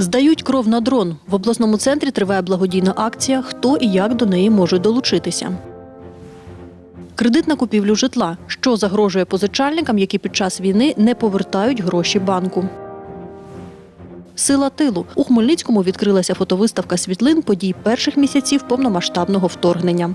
Здають кров на дрон. В обласному центрі триває благодійна акція Хто і як до неї можуть долучитися. Кредит на купівлю житла, що загрожує позичальникам, які під час війни не повертають гроші банку. Сила тилу у Хмельницькому відкрилася фотовиставка світлин подій перших місяців повномасштабного вторгнення.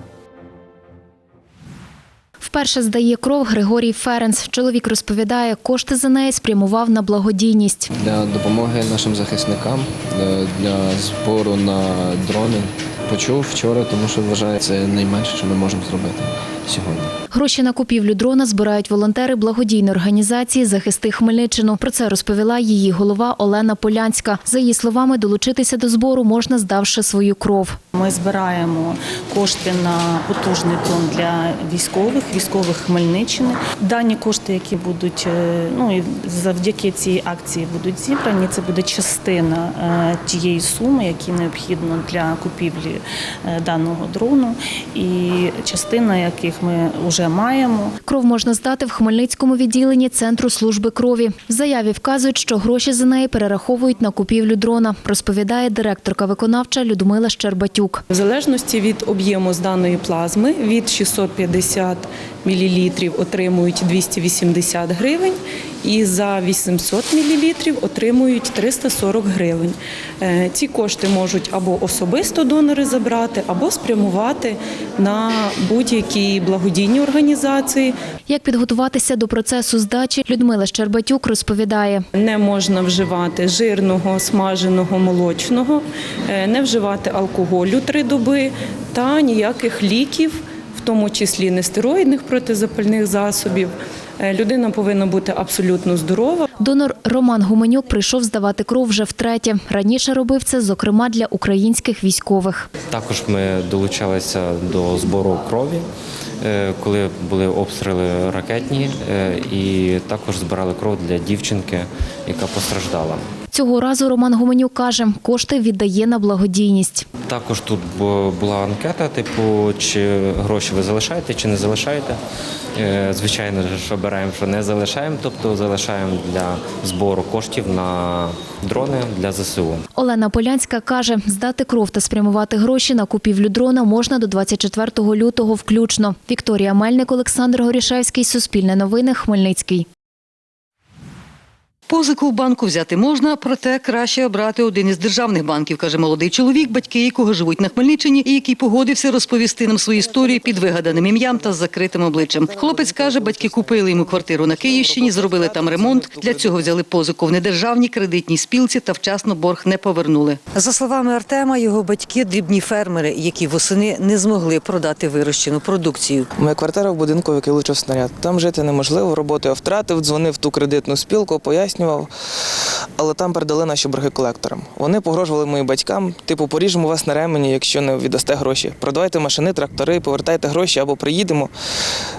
Вперше здає кров Григорій Ференс. Чоловік розповідає, кошти за неї спрямував на благодійність. для допомоги нашим захисникам, е, для збору на дрони. Почув вчора, тому що вважаю, це найменше, що ми можемо зробити сьогодні. Гроші на купівлю дрона збирають волонтери благодійної організації Захисти Хмельниччину. Про це розповіла її голова Олена Полянська. За її словами, долучитися до збору можна, здавши свою кров. Ми збираємо кошти на потужний дрон для військових, військових Хмельниччини. Дані кошти, які будуть е, ну і завдяки цій акції будуть зібрані. Це буде частина е, тієї суми, які необхідно для купівлі е, даного дрону, і частина яких ми вже маємо. Кров можна здати в Хмельницькому відділенні Центру служби крові. В заяві вказують, що гроші за неї перераховують на купівлю дрона, розповідає директорка виконавча Людмила Щербатюк. В залежності від об'єму з даної плазми від 650 мл отримують 280 гривень і за 800 мл отримують 340 гривень. Е, Ці кошти можуть або особисто донори забрати, або спрямувати на будь-які благодійні організації. Як підготуватися до процесу здачі, Людмила Щербатюк розповідає. Не можна вживати жирного, смаженого, молочного, е, не вживати алкоголю три доби та ніяких ліків, тому числі нестероїдних протизапальних засобів. Е, Людина повинна бути абсолютно здорова. Донор Роман Гуменюк прийшов здавати кров вже втретє. Раніше робив це, зокрема, для українських військових. Також ми долучалися до збору крові, е, коли були обстріли ракетні, е, і також збирали кров для дівчинки, яка постраждала. Цього разу Роман Гуменюк каже, кошти віддає на благодійність. Також тут була анкета, типу, чи гроші ви залишаєте, чи не залишаєте. Е, Звичайно, що беремо, що не залишаємо, тобто залишаємо для збору коштів на дрони для ЗСУ. Олена Полянська каже, здати кров та спрямувати гроші на купівлю дрона можна до 24 лютого включно. Вікторія Мельник, Олександр Горішевський, Суспільне новини, Хмельницький. Позику в банку взяти можна, проте краще обрати один із державних банків, каже молодий чоловік, батьки якого живуть на Хмельниччині, і який погодився розповісти нам свою історію під вигаданим ім'ям та з закритим обличчям. Хлопець каже, батьки купили йому квартиру на Київщині, зробили там ремонт. Для цього взяли позику в недержавній кредитній спілці та вчасно борг не повернули. За словами Артема, його батьки дрібні фермери, які восени не змогли продати вирощену продукцію. Моя квартира в будинку, в який влучив снаряд. Там жити неможливо, роботу я втратив, дзвонив в ту кредитну спілку, пояснював. Але там передали наші борги колекторам. Вони погрожували моїм батькам, типу, поріжемо вас на ремені, якщо не віддасте гроші. Продавайте машини, трактори, повертайте гроші або приїдемо,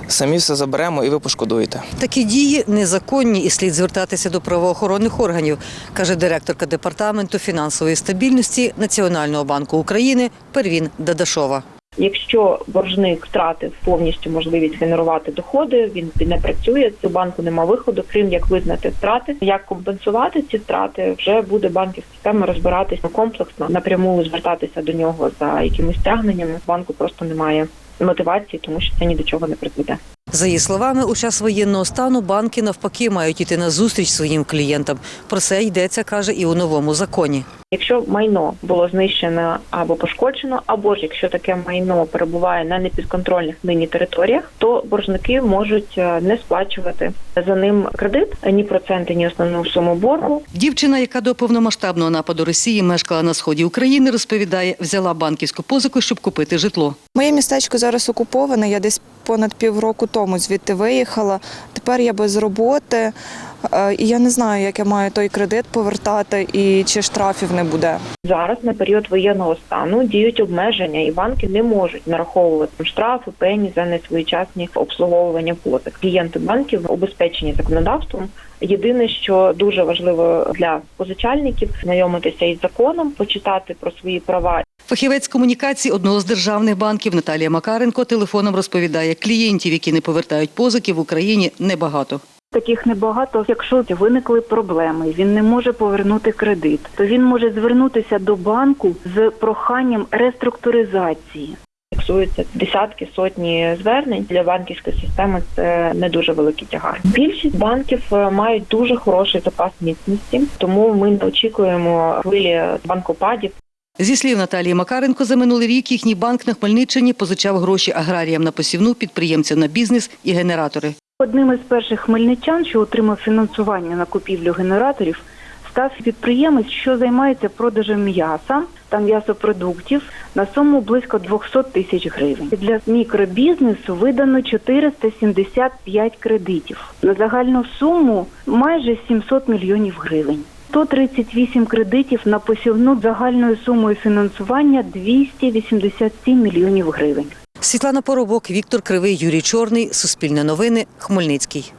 самі все заберемо і ви пошкодуєте. Такі дії незаконні і слід звертатися до правоохоронних органів, каже директорка департаменту фінансової стабільності Національного банку України Первін Дадашова. Якщо боржник втратив повністю можливість генерувати доходи, він не працює. У банку нема виходу, крім як визнати втрати. Як компенсувати ці втрати, вже буде банківська система розбиратися комплексно, напряму звертатися до нього за якимись тягненнями. Банку просто немає мотивації, тому що це ні до чого не призведе. За її словами, у час воєнного стану банки навпаки мають іти на зустріч своїм клієнтам. Про це йдеться, каже, і у новому законі. Якщо майно було знищено або пошкоджено, або ж якщо таке майно перебуває на непідконтрольних нині територіях, то боржники можуть е, не сплачувати за ним кредит ні проценти, ні основну суму боргу. Дівчина, яка до повномасштабного нападу Росії мешкала на сході України, розповідає, взяла банківську позику, щоб купити житло. Моє містечко зараз окуповане. Я десь понад півроку тому звідти виїхала. Тепер я без роботи. е, І я не знаю, як я маю той кредит повертати і чи штрафів не буде. Зараз на період воєнного стану діють обмеження, і банки не можуть нараховувати штрафи, пені за несвоєчасні обслуговування позик. Клієнти банків обезпечені законодавством. Єдине, що дуже важливо для позичальників, знайомитися із законом, почитати про свої права Фахівець комунікації одного з державних банків Наталія Макаренко телефоном розповідає, клієнтів, які не повертають позики в Україні, небагато. Таких небагато. Якщо виникли проблеми, він не може повернути кредит, то він може звернутися до банку з проханням реструктуризації. Фіксуються десятки сотні звернень для банківської системи. Це не дуже великий тягар. Більшість банків е, мають дуже хороший запас міцності, тому ми не очікуємо хвилі банкопадів. Зі слів Наталії Макаренко, за минулий рік їхній банк на Хмельниччині позичав гроші аграріям на посівну, підприємцям на бізнес і генератори. Одним із перших хмельничан, що отримав фінансування на купівлю генераторів, став підприємець, що займається продажем м'яса та м'ясопродуктів на суму близько 200 тисяч гривень. Для мікробізнесу видано 475 кредитів на загальну суму майже 700 мільйонів гривень. 138 кредитів на посівну загальною сумою фінансування 287 мільйонів гривень. Світлана Поробок, Віктор Кривий, Юрій Чорний. Суспільне новини. Хмельницький.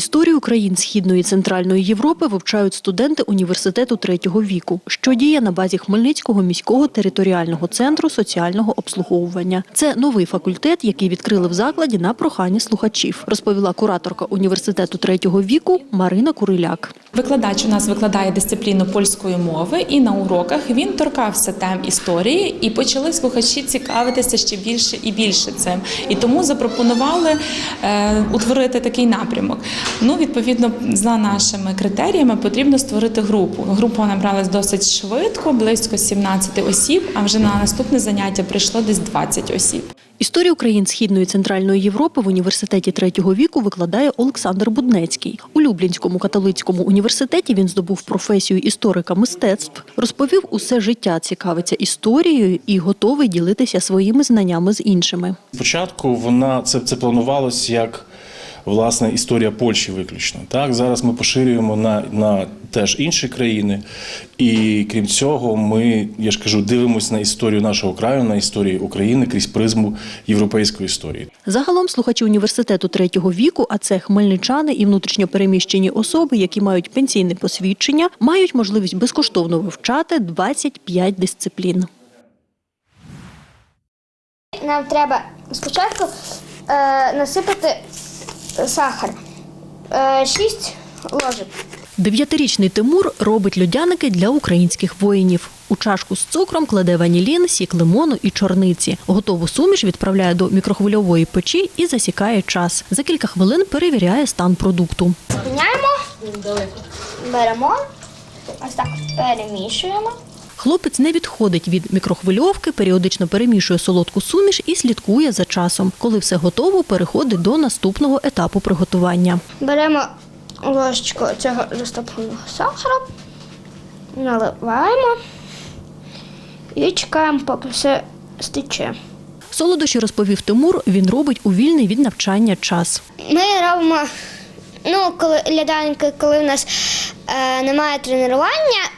Історію країн Східної і Центральної Європи вивчають студенти університету третього віку, що діє на базі Хмельницького міського територіального центру соціального обслуговування. Це новий факультет, який відкрили в закладі на прохання слухачів, розповіла кураторка університету третього віку Марина Куриляк. Викладач у нас викладає дисципліну польської мови, і на уроках він торкався тем історії, і почали слухачі цікавитися ще більше і більше цим. І тому запропонували е, утворити такий напрямок. Ну, відповідно, за нашими критеріями потрібно створити групу. Група набралась досить швидко, близько 17 осіб. А вже на наступне заняття прийшло десь 20 осіб. Історію країн Східної і Центральної Європи в університеті третього віку викладає Олександр Буднецький. У Люблінському католицькому університеті він здобув професію історика мистецтв, розповів усе життя, цікавиться історією і готовий ділитися своїми знаннями з іншими. Спочатку вона це, це планувалось як власне історія Польщі виключно. Так зараз ми поширюємо на, на теж інші країни, і крім цього, ми, я ж кажу, дивимося на історію нашого краю, на історію України крізь призму європейської історії. Загалом слухачі університету третього віку, а це хмельничани і внутрішньопереміщені особи, які мають пенсійне посвідчення, мають можливість безкоштовно вивчати 25 дисциплін. Нам треба спочатку е, насипати сахар. Е, 6 ложок. Дев'ятирічний Тимур робить льодяники для українських воїнів. У чашку з цукром кладе ванілін, сік лимону і чорниці. Готову суміш відправляє до мікрохвильової печі і засікає час. За кілька хвилин перевіряє стан продукту. Зупиняємо, беремо, ось так перемішуємо. Хлопець не відходить від мікрохвильовки, періодично перемішує солодку суміш і слідкує за часом. Коли все готово, переходить до наступного етапу приготування. Беремо ложечку цього розтопленого сахара, наливаємо і чекаємо, поки все стече. Солодощі розповів Тимур. Він робить у вільний від навчання час. Ми робимо, ну, коли лядянки, коли в нас е, немає тренування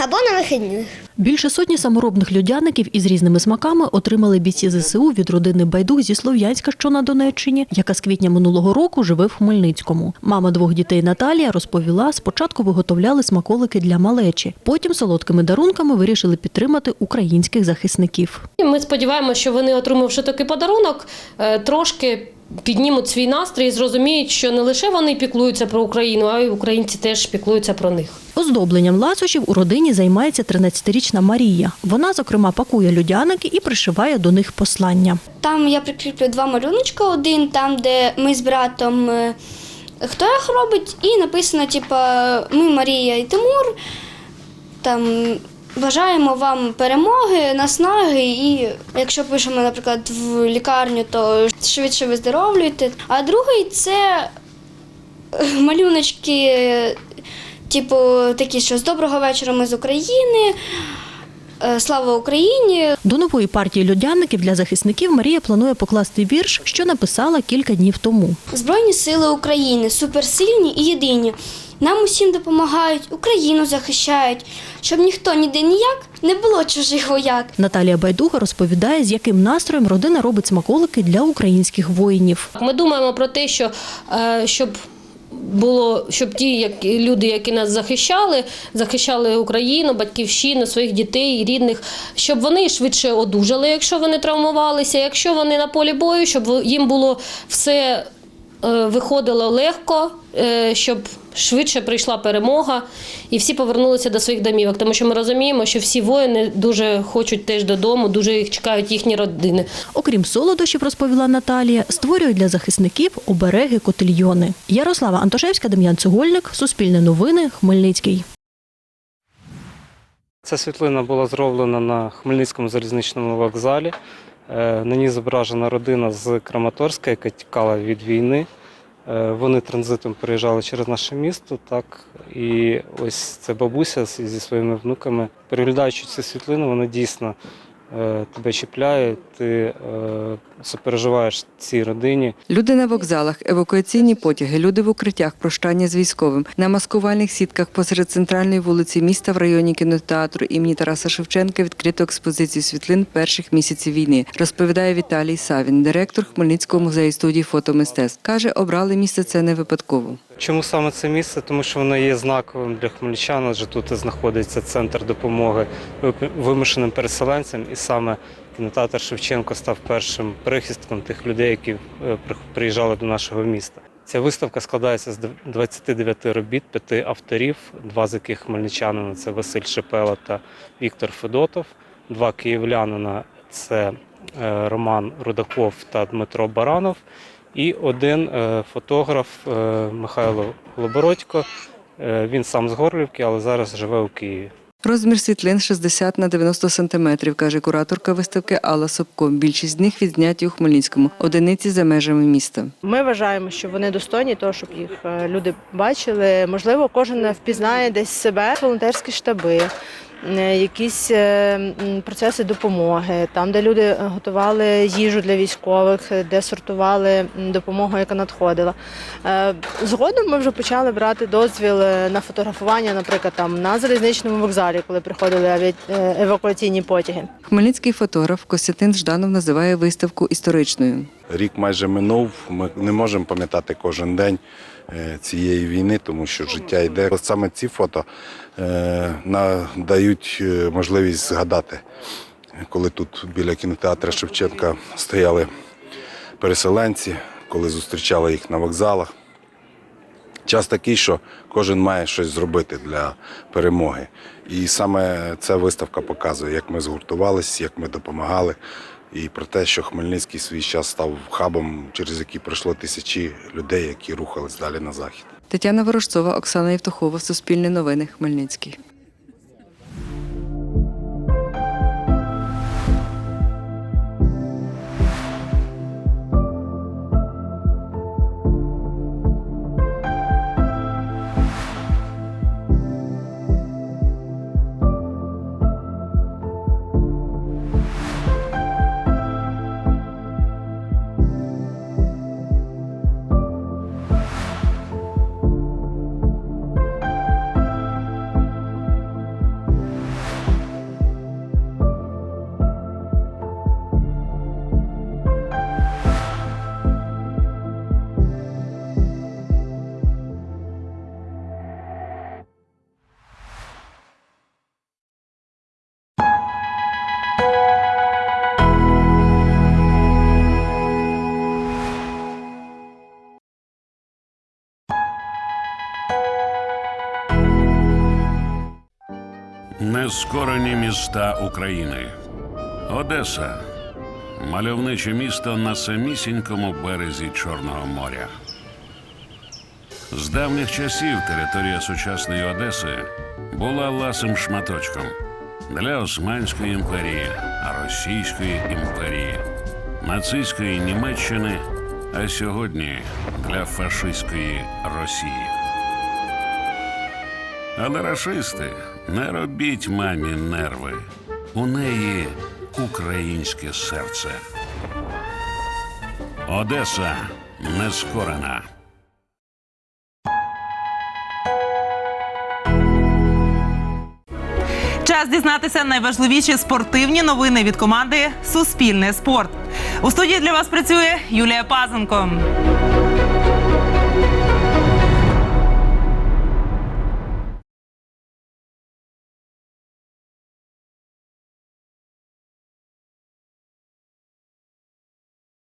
або на вихідних. Більше сотні саморобних льодяників із різними смаками отримали бійці ЗСУ від родини Байдух зі Слов'янська, що на Донеччині, яка з квітня минулого року живе в Хмельницькому. Мама двох дітей Наталія розповіла, спочатку виготовляли смаколики для малечі, потім солодкими дарунками вирішили підтримати українських захисників. Ми сподіваємося, що вони, отримавши такий подарунок, е, трошки піднімуть свій настрій і зрозуміють, що не лише вони піклуються про Україну, а й українці теж піклуються про них. Оздобленням ласощів у родині займається 13-річна Марія. Вона, зокрема, пакує людяники і пришиває до них послання. Там я прикріплю два малюночка. Один там, де ми з братом е, хто їх робить, і написано, типа, ми Марія і Тимур. Там бажаємо вам перемоги, наснаги. І якщо пишемо, наприклад, в лікарню, то швидше виздоровлюйте. А другий це е, малюночки, типу, такі, що з доброго вечора ми з України. е, Слава Україні! До нової партії льодяників для захисників Марія планує покласти вірш, що написала кілька днів тому. Збройні сили України суперсильні і єдині. Нам усім допомагають, Україну захищають, щоб ніхто ніде ніяк не було чужих вояк. Наталія Байдуга розповідає, з яким настроєм родина робить смаколики для українських воїнів. Ми думаємо про те, що е, щоб було, щоб ті як, люди, які нас захищали, захищали Україну, батьківщину, своїх дітей, рідних, щоб вони швидше одужали, якщо вони травмувалися, якщо вони на полі бою, щоб їм було все виходило легко, е, щоб швидше прийшла перемога і всі повернулися до своїх домівок. Тому що ми розуміємо, що всі воїни дуже хочуть теж додому, дуже їх чекають їхні родини. Окрім солодощів, розповіла Наталія, створюють для захисників обереги котельйони. Ярослава Антошевська, Дем'ян Цегольник, Суспільне новини, Хмельницький. Ця світлина була зроблена на Хмельницькому залізничному вокзалі. Е, На ній зображена родина з Краматорська, яка тікала від війни. Е, Вони транзитом переїжджали через наше місто. Так і ось це бабуся зі своїми внуками. Переглядаючи цю світлину, вона дійсно е, тебе чіпляє. Ти сопереживаєш цій родині. Люди на вокзалах, евакуаційні потяги, люди в укриттях, прощання з військовим. На маскувальних сітках посеред центральної вулиці міста в районі кінотеатру імені Тараса Шевченка відкрито експозицію світлин перших місяців війни, розповідає Віталій Савін, директор Хмельницького музею студії фотомистецтв. Каже, обрали місце це не випадково. Чому саме це місце? Тому що воно є знаковим для хмельничан, адже тут знаходиться центр допомоги вимушеним переселенцям, і саме кінотеатр Шевченко став першим прихистком тих людей, які е, приїжджали до нашого міста. Ця виставка складається з 29 робіт, п'яти авторів, два з яких хмельничанина це Василь Шепела та Віктор Федотов, два київлянина це е, Роман Рудаков та Дмитро Баранов. І один е, фотограф Михайло Лобородько. Він сам з Горлівки, але зараз живе у Києві. Розмір світлин 60 на 90 сантиметрів, каже кураторка виставки Алла Собко. Більшість з них відзняті у Хмельницькому, одиниці за межами міста. Ми вважаємо, що вони достойні того, щоб їх е, люди бачили. Можливо, кожен впізнає десь себе. Волонтерські штаби, якісь е, процеси допомоги, там, де люди готували їжу для військових, е, де сортували допомогу, яка надходила. Е, Згодом ми вже почали брати дозвіл е, на фотографування, наприклад, там на залізничному вокзалі, коли приходили е, евакуаційні потяги. Хмельницький фотограф Костянтин Жданов називає виставку історичною. Рік майже минув. Ми не можемо пам'ятати кожен день е, цієї війни, тому що життя йде. Саме ці фото е, надають е, можливість згадати, коли тут біля кінотеатру Шевченка стояли переселенці, коли зустрічали їх на вокзалах. Час такий, що кожен має щось зробити для перемоги. І саме ця виставка показує, як ми згуртувалися, як ми допомагали, і про те, що Хмельницький свій час став хабом, через який пройшло тисячі людей, які рухались далі на захід. Тетяна Ворожцова, Оксана Євтухова, Суспільне новини, Хмельницький. Нескорені міста України. Одеса мальовниче місто на самісінькому березі Чорного моря. З давніх часів територія сучасної Одеси була ласим шматочком для Османської імперії, Російської імперії, нацистської Німеччини, а сьогодні для фашистської Росії. Але рашисти, не робіть мамі нерви. У неї українське серце. Одеса нескорена. Час дізнатися найважливіші спортивні новини від команди Суспільне спорт. У студії для вас працює Юлія Пазенко.